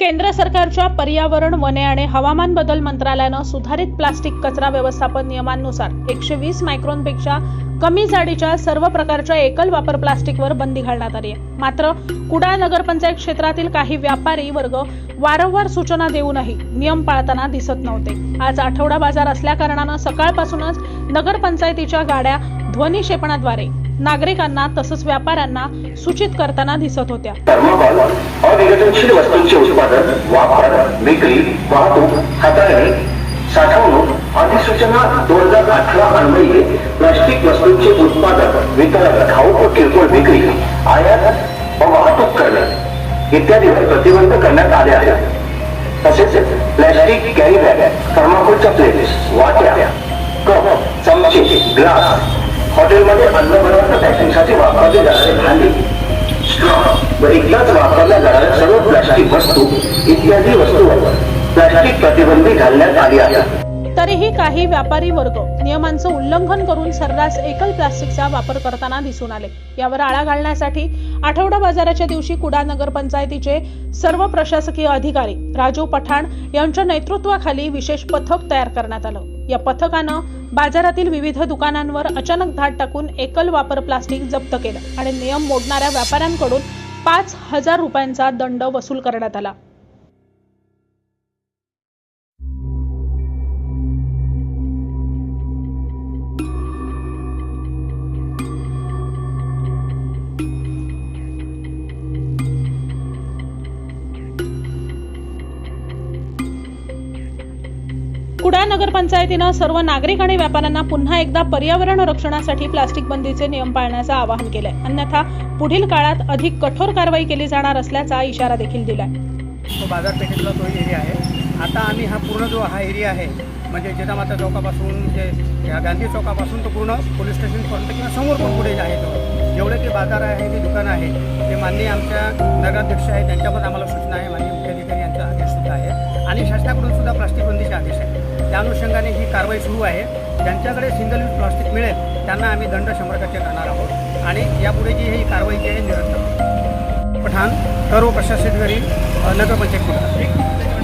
केंद्र सरकारच्या पर्यावरण वने आणि हवामान बदल मंत्रालयानं सुधारित प्लास्टिक कचरा व्यवस्थापन नियमांनुसार एकशे वीस मायक्रॉनपेक्षा कमी जाडीच्या सर्व प्रकारच्या एकल वापर प्लास्टिकवर बंदी घालण्यात आली आहे. मात्र कुडाळ नगरपंचायत क्षेत्रातील काही व्यापारी वर्ग वारंवार सूचना देऊनही नियम पाळताना दिसत नव्हते. आज आठवडा बाजार असल्याकारणानं सकाळपासूनच नगरपंचायतीच्या गाड्या ध्वनी क्षेपणाद्वारे नागरिकांना तसंच व्यापाऱ्यांना सूचित करताना दिसत होत्या. विघटनशील वस्तूंचे उत्पादन वापर विक्री वाहतूक हाताळणी साठवणूक अधिसूचना दोन हजार अठरा अन्वये प्लास्टिक वस्तूंचे उत्पादन वितरण घाऊक व किरकोळ विक्री आयात व वाहतूक करणे इत्यादीवर प्रतिबंध करण्यात आले आहे तसेच प्लॅस्टिक कॅरी बॅग थर्माकोलच्या प्लेट्स वाट्या कप चमचे ग्लास हॉटेलमध्ये अन्न पदार्थ पॅकिंगसाठी वापरले जाणारे भांडी स्ट्रॉ व एकदाच वापरल्या जाणाऱ्या सर्व प्लास्टिक वस्तू इत्यादी वस्तूंवर प्लास्टिक प्रतिबंधी घालण्यात आली आहे तरीही काही व्यापारी वर्ग नियमांचं उल्लंघन करून सर्रास एकल प्लास्टिकचा वापर करताना दिसून आले. यावर आळा घालण्यासाठी आठवडा बाजाराच्या दिवशी कुडा नगरपंचायतीचे सर्व प्रशासकीय अधिकारी राजू पठाण यांच्या नेतृत्वाखाली विशेष पथक तयार करण्यात आलं. या पथकानं बाजारातील विविध दुकानांवर अचानक धाड टाकून एकल वापर प्लास्टिक जप्त केलं आणि नियम मोडणाऱ्या व्यापाऱ्यांकडून पाच हजार रुपयांचा दंड वसूल करण्यात आला. कुडाळ नगरपंचायतीनं सर्व नागरिक आणि व्यापाऱ्यांना पुन्हा एकदा पर्यावरण रक्षणासाठी प्लास्टिक बंदीचे नियम पाळण्याचं आवाहन केलंय. अन्यथा पुढील काळात अधिक कठोर कारवाई केली जाणार असल्याचा इशारा देखील दिलाय. तो बाजारपेठेतला तो एरिया आहे. आता आम्ही हा पूर्ण जो हा एरिया आहे म्हणजे जिजामाता चौकापासून जे गांधी चौकापासून तो पूर्ण पोलीस स्टेशनपर्यंत किंवा समोर पण पुढे आहे तो जेवढे ते बाजार आहे ते दुकानं आहे ते माननीय आमच्या नगराध्यक्ष आहे त्यांच्याकडून आम्हाला सूचना आहे. माननीय मुख्याधिकारी यांचा आदेश सुद्धा आहे. आणि शासनाकडून सुद्धा प्लास्टिक बंदीचे आदेश आहे त्या अनुषंगाने ही कारवाई सुरू आहे. ज्यांच्याकडे सिंगल यूज प्लास्टिक मिळेल त्यांना आम्ही दंड शंभर टक्के करणार आहोत आणि यापुढे जी ही कारवाई जी आहे निरंतर. पठाण सर्व प्रशासकीय अधिकारी, नगरपंचायत